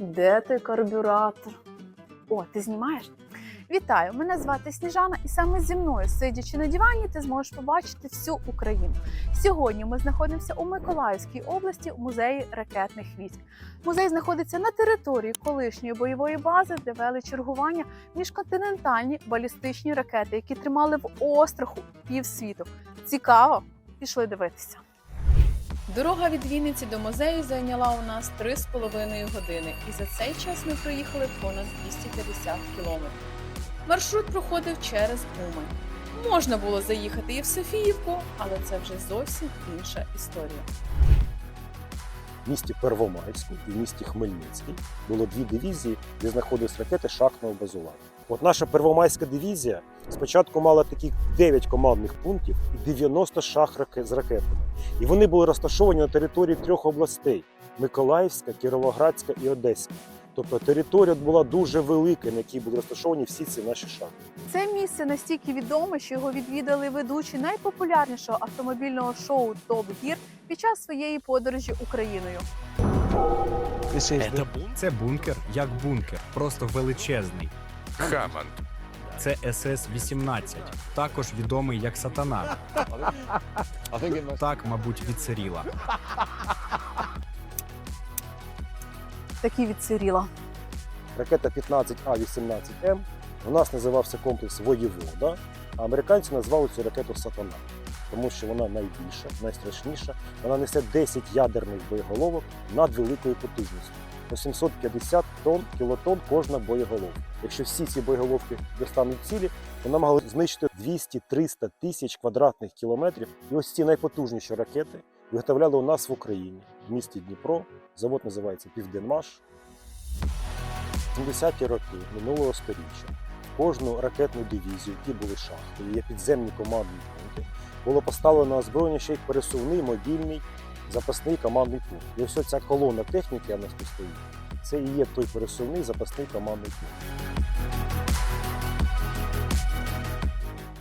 Де той карбюратор? О, ти знімаєш? Вітаю! Мене звати Сніжана, і саме зі мною, сидячи на дивані, ти зможеш побачити всю Україну. Сьогодні ми знаходимося у Миколаївській області у музеї ракетних військ. Музей знаходиться на території колишньої бойової бази, де вели чергування міжконтинентальні балістичні ракети, які тримали в остраху півсвіту. Цікаво, пішли дивитися. Дорога від Вінниці до музею зайняла у нас 3,5 години, і за цей час ми проїхали понад 250 кілометрів. Маршрут проходив через Умань. Можна було заїхати і в Софіївку, але це вже зовсім інша історія. В місті Первомайську і в місті Хмельницький було дві дивізії, де знаходились ракети шахтного базування. От наша Первомайська дивізія спочатку мала такі 9 командних пунктів і 90 шахрак з ракетами. І вони були розташовані на території трьох областей: Миколаївська, Кіровоградська і Одеська. Тобто територія була дуже велика, на якій були розташовані всі ці наші шахти. Це місце настільки відоме, що його відвідали ведучі найпопулярнішого автомобільного шоу Топ Гір під час своєї подорожі Україною. Это Це бункер як бункер, просто величезний. Хаммонд. Це СС-18, також відомий як сатана. Так, мабуть, від Циріла. Такі відсиріла. Ракета 15А-18М у нас називався комплекс Воєвода, а американці назвали цю ракету Сатана, тому що вона найбільша, найстрашніша. Вона несе 10 ядерних боєголовок над великою потужністю. По 750 тонн, кілотон кожна боєголовка. Якщо всі ці боєголовки достануть цілі, вона могла знищити 200-300 тисяч квадратних кілометрів. І ось ці найпотужніші ракети виготовляли у нас в Україні, в місті Дніпро. Завод називається Південмаш. 70-ті роки минулого століття кожну ракетну дивізію, які були шахти, є підземні командні пункти, було поставлено на озброєння ще й пересувний мобільний запасний командний пункт. І ось ця колона техніки, яка нас тут стоїть, це і є той пересувний запасний командний пункт.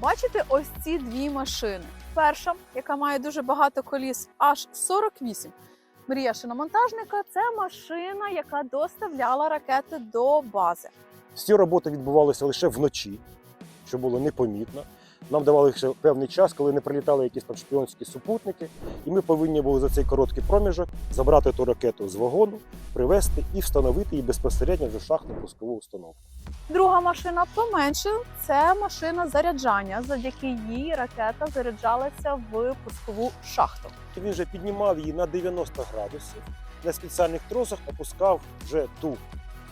Бачите ось ці дві машини. Перша, яка має дуже багато коліс, аж 48. Мрія шиномонтажника це машина, яка доставляла ракети до бази. Всі роботи відбувалися лише вночі, що було непомітно. Нам давали ще певний час, коли не прилітали якісь там шпіонські супутники, і ми повинні були за цей короткий проміжок забрати ту ракету з вагону, привезти і встановити її безпосередньо вже в шахтну пускову установку. Друга машина поменше це машина заряджання. Завдяки їй ракета заряджалася в пускову шахту. Він вже піднімав її на 90 градусів, на спеціальних тросах опускав вже ту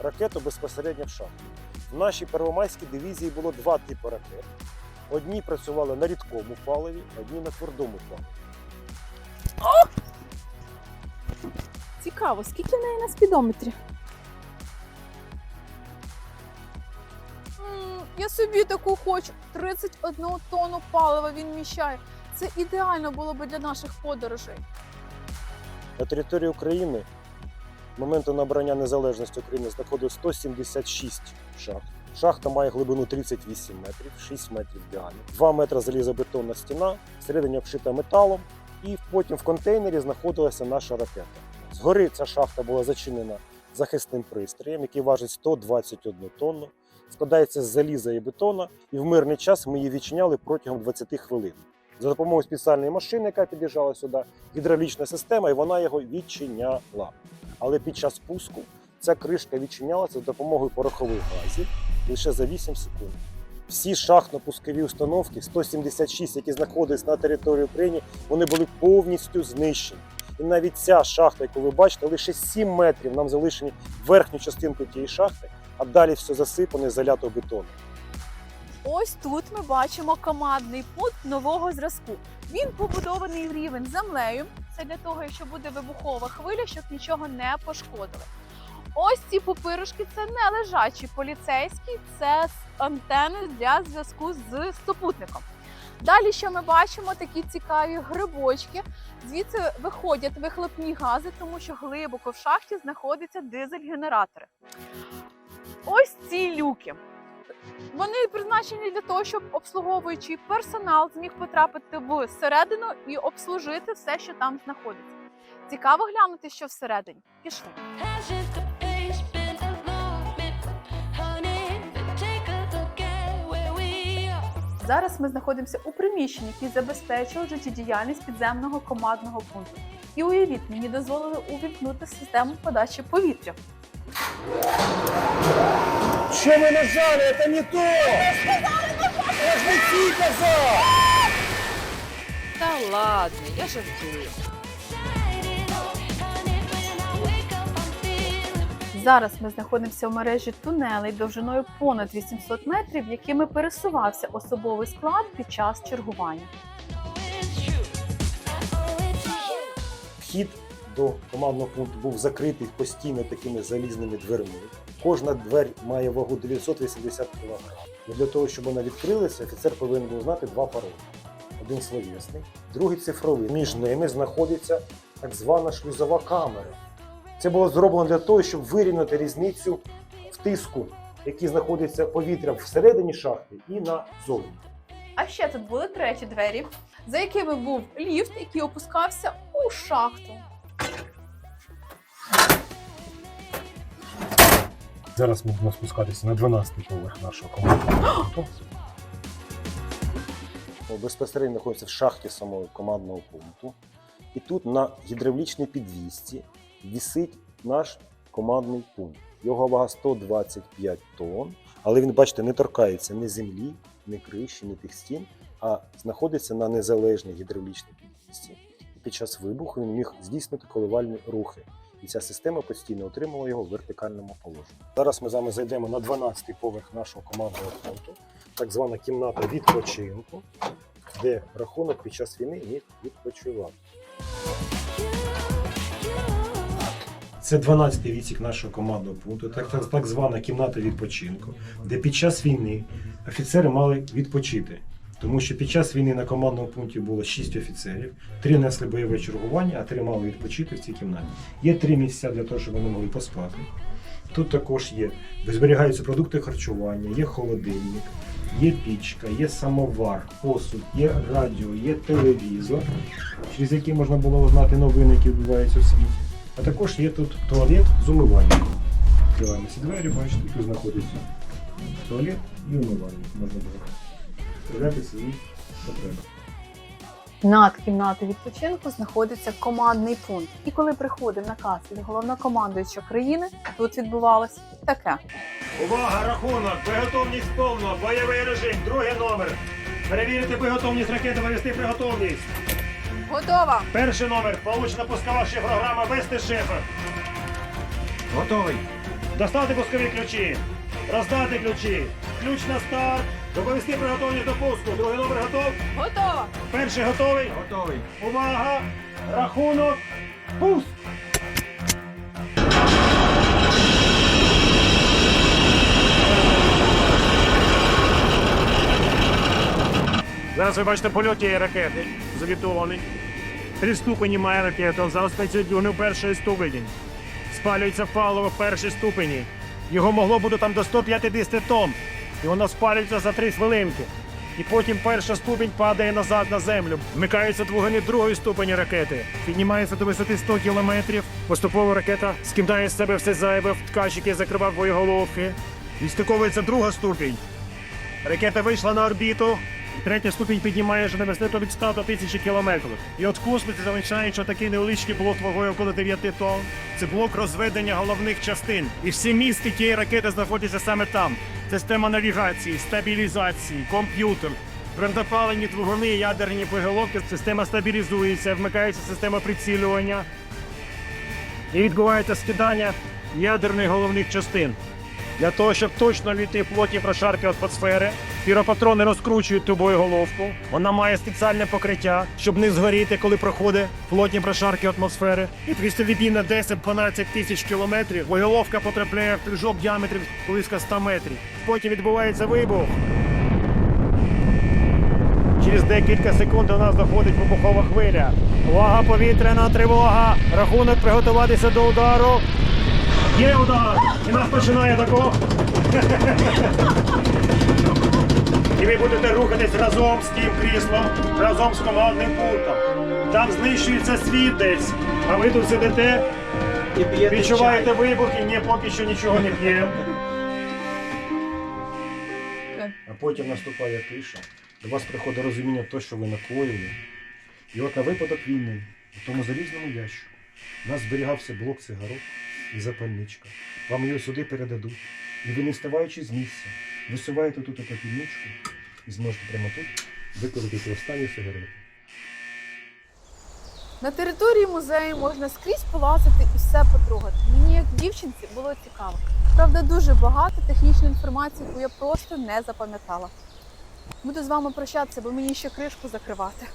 ракету безпосередньо в шахту. В нашій первомайській дивізії було два типи ракет. Одні працювали на рідкому паливі, одні на твердому паливі. Цікаво, скільки в неї на спідометрі? Я собі таку хочу. 31 тонну палива він вміщає. Це ідеально було би для наших подорожей. На території України моменту набрання незалежності України знаходилось 176 шахт. Шахта має глибину 38 метрів, 6 метрів в діаметрі, 2 метри залізобетонна стіна, всередині обшита металом, і потім в контейнері знаходилася наша ракета. Згори ця шахта була зачинена захисним пристроєм, який важить 121 тонну, складається з заліза і бетона, і в мирний час ми її відчиняли протягом 20 хвилин. За допомогою спеціальної машини, яка під'їжджала сюди, гідравлічна система, і вона його відчиняла. Але під час пуску ця кришка відчинялася за допомогою порохових газів лише за 8 секунд. Всі шахтно-пускові установки, 176, які знаходились на території України, вони були повністю знищені. І навіть ця шахта, яку ви бачите, лише 7 метрів нам залишені верхню частинку тієї шахти, а далі все засипане, залято бетоном. Ось тут ми бачимо командний пункт нового зразку. Він побудований в рівень землею. Це для того, якщо буде вибухова хвиля, щоб нічого не пошкодили. Ось ці пупирушки це не лежачі поліцейські, це антени для зв'язку з супутником. Далі, що ми бачимо, такі цікаві грибочки. Звідси виходять вихлопні гази, тому що глибоко в шахті знаходяться дизель-генератори. Ось ці люки. Вони призначені для того, щоб обслуговуючий персонал зміг потрапити всередину і обслужити все, що там знаходиться. Цікаво глянути, що всередині. Пішли. Зараз ми знаходимося у приміщенні, які забезпечує життєдіяльність підземного командного пункту. І уявіть, мені дозволили увімкнути систему подачі повітря. Що ми нажали? Це не то! Я ж не ті казав! Та ладно, я жартую. Зараз ми знаходимося в мережі тунелей довжиною понад 800 метрів, якими пересувався особовий склад під час чергування. Вхід до командного пункту був закритий постійно такими залізними дверми. Кожна двері має вагу 980 кг. І для того, щоб вона відкрилася, офіцер повинен був знати два паролі. Один словесний, другий цифровий. Між ними знаходиться так звана шлюзова камера. Це було зроблено для того, щоб вирівняти різницю в тиску, який знаходиться повітря всередині шахти і назовні. А ще тут були треті двері, за якими був ліфт, який опускався у шахту. Зараз ми будемо спускатися на 12-й поверх нашого командного пункту. Безпосередньо знаходиться в шахті самого командного пункту. І тут на гідравлічній підвісці висить наш командний пункт. Його вага 125 тонн, але він, бачите, не торкається ні землі, ні криші, ні тих стін, а знаходиться на незалежній гідравлічній. І під час вибуху він міг здійснити коливальні рухи. І ця система постійно отримала його в вертикальному положенні. Зараз ми з вами зайдемо на 12-й поверх нашого командного пункту, так звана кімната відпочинку, де рахунок під час війни міг відпочивати. Це 12-й відсік нашого командного пункту, так, так, так звана кімната відпочинку, де під час війни офіцери мали відпочити. Тому що під час війни на командному пункті було 6 офіцерів, три несли бойове чергування, а три мали відпочити в цій кімнаті. Є три місця для того, щоб вони могли поспати. Тут також є, зберігаються продукти харчування, є холодильник, є пічка, є самовар, посуд, є радіо, є телевізор, через який можна було узнати новини, які відбуваються у світі. А також є тут туалет з умивальником. Відкриваємо ці двері, бачите, тут знаходиться туалет і умивальник. Можна було стріляти свої потреби. Над кімнатою відпочинку знаходиться командний пункт. І коли приходив наказ від головнокомандуючого країни, тут відбувалось таке. Увага, рахунок! Боєготовність повно, бойовий режим, другий номер. Перевірити боєготовність ракети, вивести приготовність. Готова! Перший номер, получена пускова програма вести шифр. Готовий. Достати пускові ключі. Роздати ключі. Ключ на старт. Доповісти приготовність до пуску. Другий номер готов. Готова! Перший готовий. Готовий. Увага! Рахунок. Пуск! Зараз ви бачите польот тієї ракети, завітований. Три ступені має ракета, зараз працює двигуни першої ступені. Спалюється паливо в першій ступені. Його могло бути там до 150 тонн. І воно спалюється за 3 хвилинки. І потім перша ступінь падає назад на землю. Вмикаються двигуни другої ступені ракети. Піднімається до висоти 100 кілометрів. Поступово ракета скидає з себе все зайве в ткач, який закривав боєголовки. Відстиковується друга ступінь. Ракета вийшла на орбіту. Третя ступінь піднімає висоту від 100 до 1000 кілометрів. І от в космосі залишають, що такий невеличкий блок вагою около 9 тонн. Це блок розведення головних частин. І всі містки тієї ракети знаходяться саме там. Система навігації, стабілізації, комп'ютер, твердопалені двигуни, ядерні боєголовки. Система стабілізується, вмикається система прицілювання. І відбувається скидання ядерних головних частин. Для того, щоб точно війти в плотні прошарки атмосфери, піропатрони розкручують ту боєголовку. Вона має спеціальне покриття, щоб не згоріти, коли проходить плотні прошарки атмосфери. І після відбій на 10-12 тисяч кілометрів боєголовка потрапляє в трижок діаметрів близько 100 метрів. Потім відбувається вибух. Через декілька секунд до нас доходить вибухова хвиля. Увага, повітряна тривога! Рахунок приготуватися до удару. Є удар! І нас починає тако. І ви будете рухатись разом з тим кріслом, разом з командним пунктом. Там знищується світ десь, а ви тут сидите, відчуваєте вибухи, ні, поки що нічого не п'ємо. А потім наступає тиша. до вас приходить розуміння того, що ви накоїли. І от на випадок війни, у тому залізному ящику, у нас зберігався блок цигарок і запальничка. Вам його сюди передадуть. І ви, не вставаючи з місця, висуваєте тут таку пільничку і зможете прямо тут використати останні сигарети. На території музею можна скрізь полазити і все потрогати. Мені як дівчинці було цікаво. Правда, дуже багато технічної інформації, яку я просто не запам'ятала. Буду з вами прощатися, бо мені ще кришку закривати.